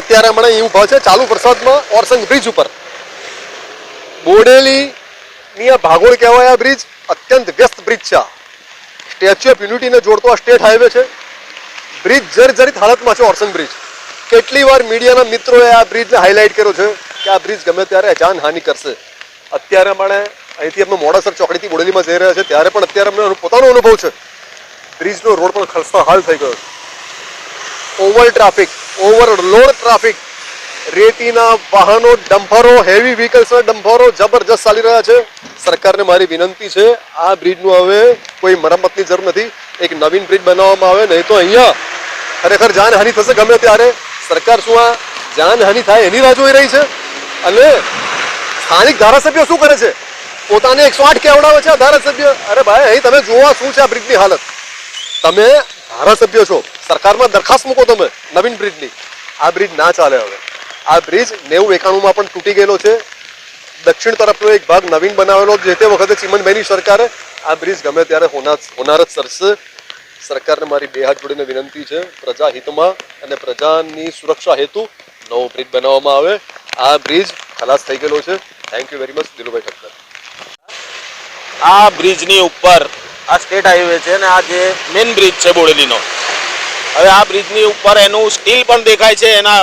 અત્યારે હમણાં અહીં ઊભા છે ચાલુ વરસાદમાં ઓરસંગ બ્રિજ ઉપર. બોડેલી ની આ ભાગોળ કહેવાય આ બ્રિજ, અત્યંત વ્યસ્ત બ્રિજ છે સ્ટેચ્યુ ઓફ યુનિટીને જોડતો આ સ્ટેટ હાઈવે છે. બ્રિજ જર્જરિત હાલતમાં છે ઓરસંગ બ્રિજ. કેટલી વાર મીડિયાના મિત્રોએ આ બ્રિજને હાઇલાઇટ કર્યો છે કે આ બ્રિજ ગમે ત્યારે જાનહાનિ કરશે. અત્યારે અમારે અહીંથી અમે મોડાસર ચોકડીથી બોડેલીમાં જઈ રહ્યા છે, ત્યારે પણ અત્યારે અમને પોતાનો અનુભવ છે. બ્રિજનો રોડ પણ ખસ્તા હાલ થઈ ગયો છે. Over traffic overload traffic. રેતીના વાહનો ડમ્પરો હેવી વ્હીકલ્સના ડમ્પરો જબરજસ્ત ચાલી રહ્યા છે. સરકારને મારી વિનંતી છે, આ બ્રિજનું હવે કોઈ મરમ્મતની જરૂર નથી. એક નવીન બ્રિજ બનાવવામાં આવે, નહીં તો અહીંયા ખરેખર જાનહાનિ થશે ગમે ત્યારે. સરકાર શું આ જાનહાનિ થાય એની રાહ જોઈ રહી છે? અને સ્થાનિક ધારાસભ્યો શું કરે છે? પોતાને એકસો આઠ કેવડાવે છે આ ધારાસભ્ય? અરે ભાઈ, અહીં તમે જોવા શું છે આ બ્રિજની હાલત. તમે ધારાસભ્ય છો. સરકારમાં દરખાસ્ત મૂકો તમે. નવીન બ્રિજની. આ બ્રિજ ના ચાલે હવે. આ બ્રિજ નેવું એકાણુંમાં પણ તૂટી ગયેલો છે. દક્ષિણ તરફનો એક ભાગ નવીન બનાવેલો જે તે વખતે ચીમનભાઈની સરકારે આ બ્રિજ ગમે ત્યારે હોનાર હોનાર જ સરશે સરકારને મારી બે હાથ જોડીને વિનંતી છે. પ્રજા હિતમાં અને પ્રજાની સુરક્ષા હેતુ નવો બ્રિજ બનાવવામાં આવે. આ બ્રિજ ખલાસ થઈ ગયેલો છે. Thank you very much Dilubhai Thakkar. આ બ્રિજની ઉપર આ સ્ટેટ હાઈવે છે ને આ જે મેઇન બ્રિજ છે બોડેલીનો. હવે આ બ્રિજની ઉપર એનું સ્ટીલ પણ દેખાય છે એના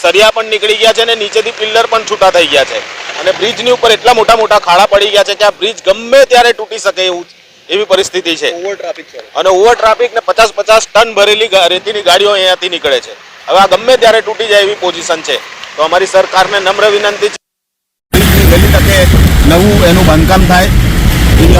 સરિયા પણ નીકળી ગયા છે અને નીચેથી પિલ્લર પણ છૂટા થઈ ગયા છે. અને બ્રિજની ઉપર એટલા મોટા મોટા ખાડા પડી ગયા છે કે આ બ્રિજ ગમે ત્યારે તૂટી શકે એવું એવી પરિસ્થિતિ છે. ઓવર ટ્રાફિક છે. અને ઓવર ટ્રાફિક ને પચાસ પચાસ ટન ભરેલી રેતીની ગાડીઓ અહીંયાથી નીકળે છે. હવે આ ગમે ત્યારે તૂટી જાય એવી પોઝિશન છે. તો અમારી સરકારને નમ્ર વિનંતી છે. વહેલી તકે નવું એનું બાંધકામ થાય. એવી